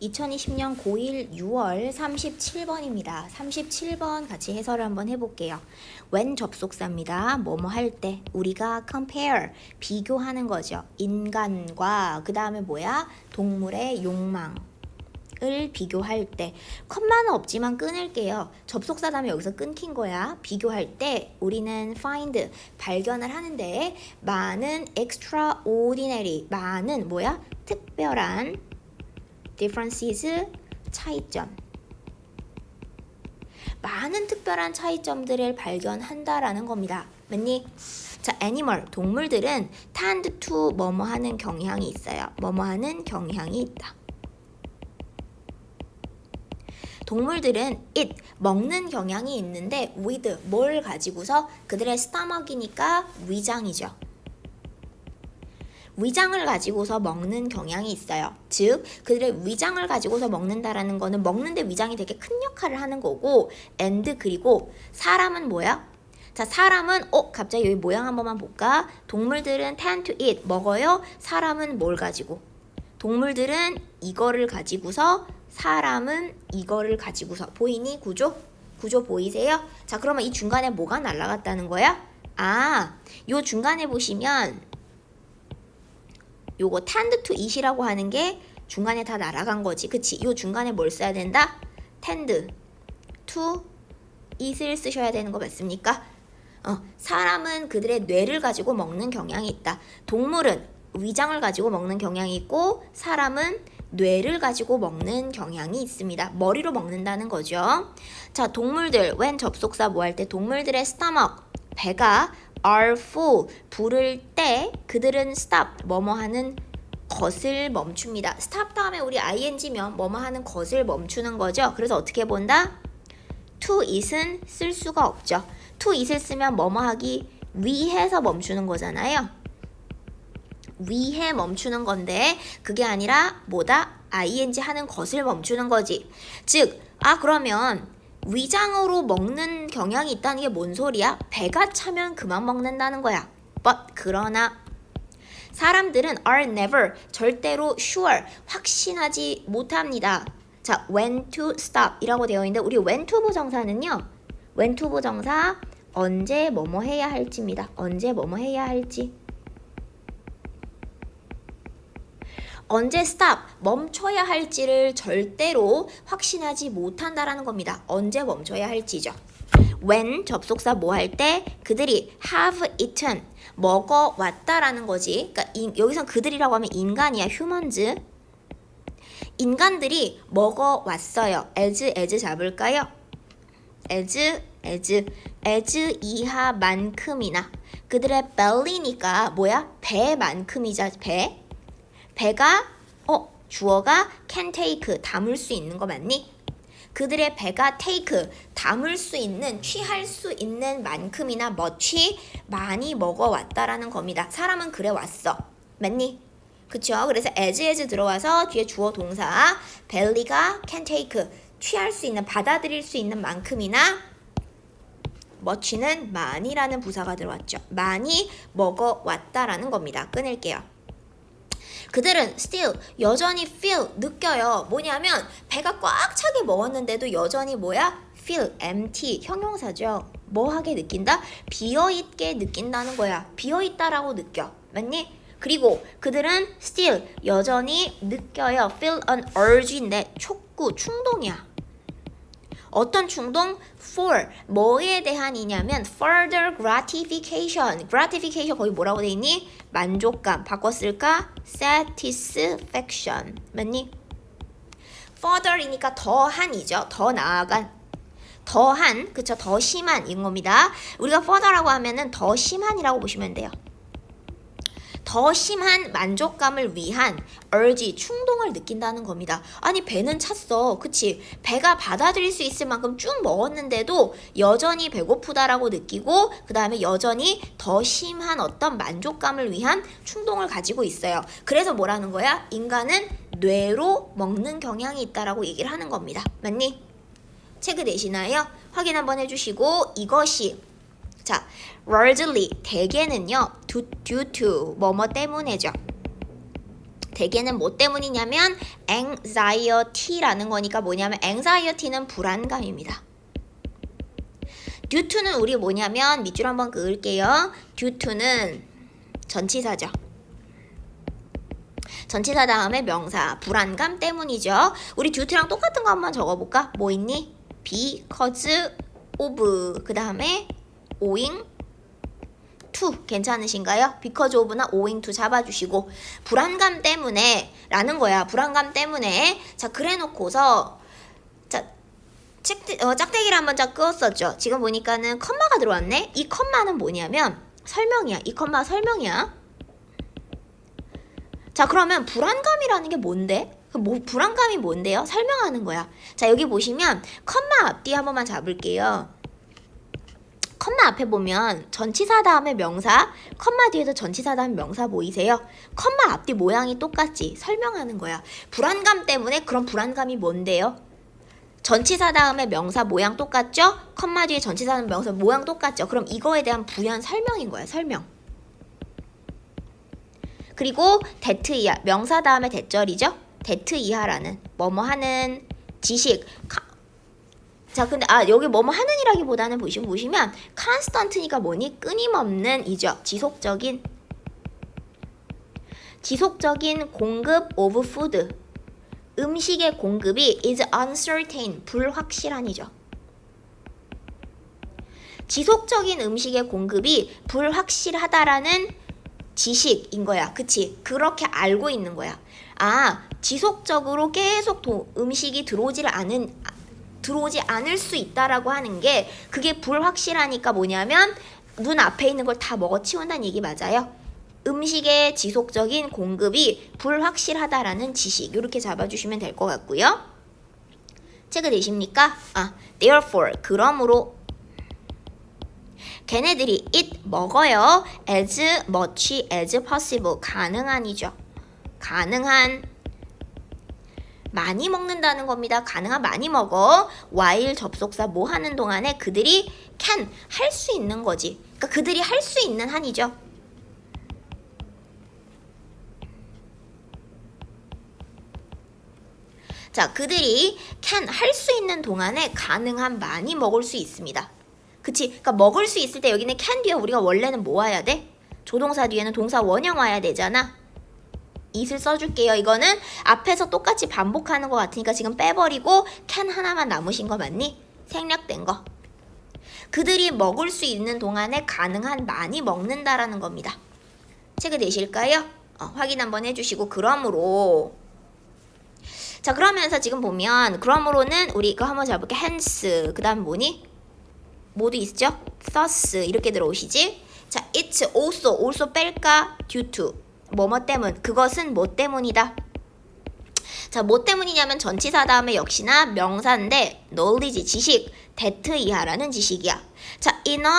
2020년 고1 6월 37번입니다. 37번 같이 해설을 한번 해볼게요. when 접속사입니다. 뭐뭐 할 때 우리가 compare 비교하는 거죠. 인간과 그 다음에 뭐야? 동물의 욕망. 을 비교할 때 컴마는 없지만 끊을게요. 접속사 다음에 여기서 끊긴 거야. 비교할 때 우리는 find 발견을 하는데 많은 extraordinary 많은 뭐야? 특별한 differences 차이점 많은 특별한 차이점들을 발견한다라는 겁니다. 맞니? 자, animal 동물들은 tend to 뭐뭐 하는 경향이 있어요. 뭐뭐 하는 경향이 있다. 동물들은 eat 먹는 경향이 있는데 with 뭘 가지고서 그들의 stomach이니까 위장이죠. 위장을 가지고서 먹는 경향이 있어요. 즉, 그들의 위장을 가지고서 먹는다라는 거는 먹는데 위장이 되게 큰 역할을 하는 거고, and 그리고 사람은 뭐야? 자, 사람은 어 갑자기 여기 모양 한 번만 볼까? 동물들은 tend to eat 먹어요. 사람은 뭘 가지고? 동물들은 이거를 가지고서 사람은 이거를 가지고서 보이니 구조? 구조 보이세요? 자, 그러면 이 중간에 뭐가 날라갔다는 거야? 아, 요 중간에 보시면 요거 tend to eat이라고 하는 게 중간에 다 날아간 거지. 그치? 요 중간에 뭘 써야 된다? tend to eat을 쓰셔야 되는 거 맞습니까? 어, 사람은 그들의 뇌를 가지고 먹는 경향이 있다. 동물은 위장을 가지고 먹는 경향이 있고 사람은 뇌를 가지고 먹는 경향이 있습니다. 머리로 먹는다는 거죠. 자, 동물들 when 접속사 뭐 할 때 동물들의 stomach 배가 are full 부를 때 그들은 stop 뭐뭐 하는 것을 멈춥니다. stop 다음에 우리 ing면 뭐뭐 하는 것을 멈추는 거죠. 그래서 어떻게 본다? to it은 쓸 수가 없죠. to it을 쓰면 뭐뭐 하기 위해서 멈추는 거잖아요. 위해 멈추는 건데 그게 아니라 뭐다? ing 하는 것을 멈추는 거지. 즉, 아 그러면 위장으로 먹는 경향이 있다는 게 뭔 소리야? 배가 차면 그만 먹는다는 거야. But 그러나 사람들은 are never 절대로 sure 확신하지 못합니다. 자, when to stop 이라고 되어 있는데 우리 when to 부정사는요. when to 부정사 언제 뭐뭐 해야 할지입니다. 언제 뭐뭐 해야 할지. 언제 stop 멈춰야 할지를 절대로 확신하지 못한다라는 겁니다. 언제 멈춰야 할지죠. when 접속사 뭐 할 때 그들이 have eaten 먹어 왔다라는 거지. 그러니까 인, 여기선 그들이라고 하면 인간이야 humans. 인간들이 먹어 왔어요. as as 잡을까요? as as as 이하만큼이나 그들의 belly니까 뭐야? 배만큼이자 배. 배가 어 주어가 can take 담을 수 있는 거 맞니? 그들의 배가 take 담을 수 있는 취할 수 있는 만큼이나 much 많이 먹어 왔다라는 겁니다. 사람은 그래 왔어. 맞니? 그쵸? 그래서 as as 들어와서 뒤에 주어 동사 belly가 can take 취할 수 있는 받아들일 수 있는 만큼이나 much는 많이라는 부사가 들어왔죠. 많이 먹어 왔다라는 겁니다. 끊을게요. 그들은 still 여전히 feel 느껴요. 뭐냐면 배가 꽉 차게 먹었는데도 여전히 뭐야? feel empty 형용사죠. 뭐하게 느낀다? 비어 있게 느낀다는 거야. 비어 있다라고 느껴. 맞니? 그리고 그들은 still 여전히 느껴요. feel an urge인데 촉구 충동이야. 어떤 충동? for 뭐에 대한이냐면 further gratification. gratification 거기 뭐라고 돼 있니? 만족감 바꿨을까? satisfaction. 맞니? further이니까 더한이죠. 더 나아간 더한 그쵸 더 심한 인 겁니다. 우리가 further라고 하면은 더 심한이라고 보시면 돼요. 더 심한 만족감을 위한 urge, 충동을 느낀다는 겁니다. 아니, 배는 찼어. 그치? 배가 받아들일 수 있을 만큼 쭉 먹었는데도 여전히 배고프다라고 느끼고, 그 다음에 여전히 더 심한 어떤 만족감을 위한 충동을 가지고 있어요. 그래서 뭐라는 거야? 인간은 뇌로 먹는 경향이 있다라고 얘기를 하는 겁니다. 맞니? 체크 되시나요? 확인 한번 해주시고, 이것이 자, largely 대개는요, due, to 뭐뭐 때문에죠. 대개는 뭐 때문이냐면 anxiety라는 거니까 뭐냐면 anxiety는 불안감입니다. due to는 우리 뭐냐면 밑줄 한번 그을게요. due to는 전치사죠. 전치사 다음에 명사 불안감 때문이죠. 우리 due to랑 똑같은 거 한번 적어볼까? 뭐 있니? because of 그 다음에 owing to 괜찮으신가요? because of나 owing to 잡아주시고 불안감 때문에 라는 거야. 불안감 때문에 자 그래놓고서 자 책, 어, 짝대기를 한번 쫙 그었었죠. 지금 보니까는 컴마가 들어왔네. 이 컴마는 뭐냐면 설명이야. 이 컴마 설명이야. 자 그러면 불안감이라는 게 뭔데? 그 뭐, 불안감이 뭔데요? 설명하는 거야. 자 여기 보시면 컴마 앞뒤 한 번만 잡을게요. 컴마 앞에 보면 전치사 다음에 명사, 컴마 뒤에도 전치사 다음에 명사 보이세요? 컴마 앞뒤 모양이 똑같지? 설명하는 거야. 불안감 때문에 그런 불안감이 뭔데요? 전치사 다음에 명사 모양 똑같죠? 컴마 뒤에 전치사 다음에 명사 모양 똑같죠? 그럼 이거에 대한 부연 설명인 거야, 설명. 그리고 데트 이하, 명사 다음에 대절이죠? 데트 이하라는 뭐뭐 하는 지식. 카- 자, 근데 아 여기 뭐뭐 하는이라기보다는 보시면 보시면 constant니까 뭐니? 끊임없는 이죠. 지속적인 지속적인 공급 of food. 음식의 공급이 is uncertain 불확실한이죠. 지속적인 음식의 공급이 불확실하다라는 지식인 거야. 그치? 그렇게 알고 있는 거야. 아, 지속적으로 계속 도, 음식이 들어오질 않은, 아, 들어오지 않을 수 있다라고 하는 게 그게 불확실하니까 뭐냐면 눈 앞에 있는 걸 다 먹어 치운다는 얘기 맞아요. 음식의 지속적인 공급이 불확실하다라는 지식 이렇게 잡아주시면 될 것 같고요. 체크 되십니까? 아, therefore 그러므로 걔네들이 eat 먹어요 as much as possible 가능한이죠. 가능한 많이 먹는다는 겁니다. 가능한 많이 먹어. while 접속사 뭐 하는 동안에 그들이 can 할 수 있는 거지. 그러니까 그들이 할 수 있는 한이죠. 자, 그들이 can 할 수 있는 동안에 가능한 많이 먹을 수 있습니다. 그치? 그러니까 먹을 수 있을 때 여기는 can 뒤에 우리가 원래는 뭐 와야 돼? 조동사 뒤에는 동사 원형 와야 되잖아. It을 써줄게요. 이거는 앞에서 똑같이 반복하는 것 같으니까 지금 빼버리고 can 하나만 남으신 거 맞니? 생략된 거. 그들이 먹을 수 있는 동안에 가능한 많이 먹는다라는 겁니다. 체크 되실까요? 어, 확인 한번 해주시고 그러므로 자 그러면서 지금 보면 그러므로는 우리 이거 한번 잡을게 hence 그 다음 뭐니? 모두 있죠? thus 이렇게 들어오시지? 자 it's also also 뺄까? due to 뭐뭐 때문 그것은 뭐 때문이다 자 뭐 때문이냐면 전치사 다음에 역시나 명사인데 knowledge 지식 that 이하라는 지식이야 자 in a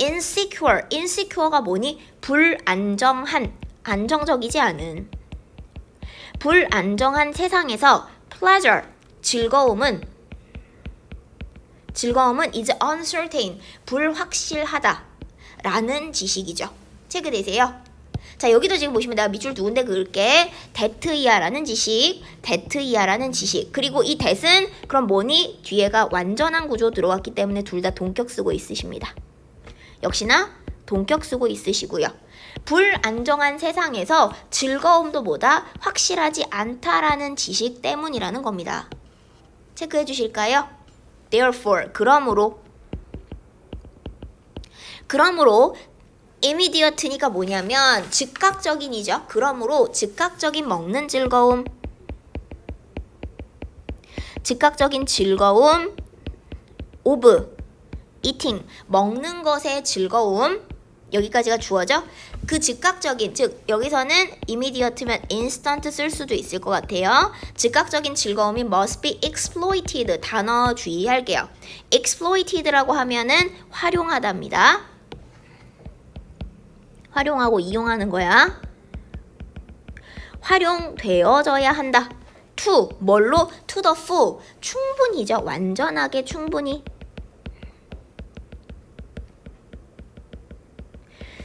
insecure insecure가 뭐니? 불안정한 안정적이지 않은 불안정한 세상에서 pleasure 즐거움은 즐거움은 is uncertain 불확실하다 라는 지식이죠. 체크 되세요? 자 여기도 지금 보시면 내가 밑줄 두 군데 그을게. 데트이아라는 지식 데트이아라는 지식. 그리고 이 that은 그럼 뭐니? 뒤에가 완전한 구조 들어왔기 때문에 둘 다 동격 쓰고 있으십니다. 역시나 동격 쓰고 있으시고요. 불안정한 세상에서 즐거움도 보다 확실하지 않다라는 지식 때문이라는 겁니다. 체크해 주실까요? Therefore 그러므로 그러므로 immediate니까 뭐냐면 즉각적인이죠. 그러므로 즉각적인 먹는 즐거움. 즉각적인 즐거움. of eating. 먹는 것의 즐거움. 여기까지가 주어져. 그 즉각적인 즉 여기서는 immediate면 instant 쓸 수도 있을 것 같아요. 즉각적인 즐거움이 must be exploited. 단어 주의할게요. exploited라고 하면은 활용하답니다 활용하고 이용하는 거야? 활용되어져야 한다. to 뭘로? to the full 충분히죠. 완전하게 충분히.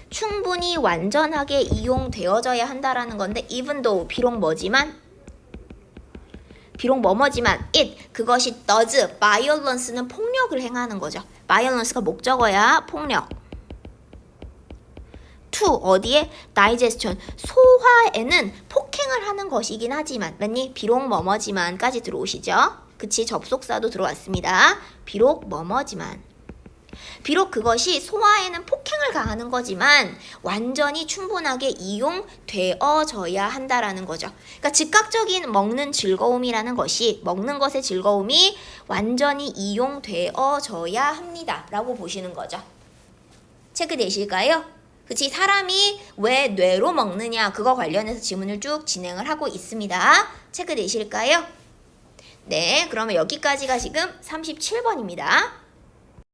충분히 완전하게 이용되어져야 한다라는 건데 even though 비록 뭐지만 비록 뭐뭐지만 it 그것이 does violence는 폭력을 행하는 거죠. violence가 목적어야 폭력. To 어디에 digestion 소화에는 폭행을 하는 것이긴 하지만 맞니? 비록 뭐뭐지만까지 들어오시죠. 그치 접속사도 들어왔습니다. 비록 뭐뭐지만 비록 그것이 소화에는 폭행을 가하는 거지만 완전히 충분하게 이용되어져야 한다라는 거죠. 그러니까 즉각적인 먹는 즐거움이라는 것이 먹는 것의 즐거움이 완전히 이용되어져야 합니다라고 보시는 거죠. 체크 되실까요? 그치 사람이 왜 뇌로 먹느냐 그거 관련해서 지문을 쭉 진행을 하고 있습니다. 체크 되실까요? 네, 그러면 여기까지가 지금 37번입니다.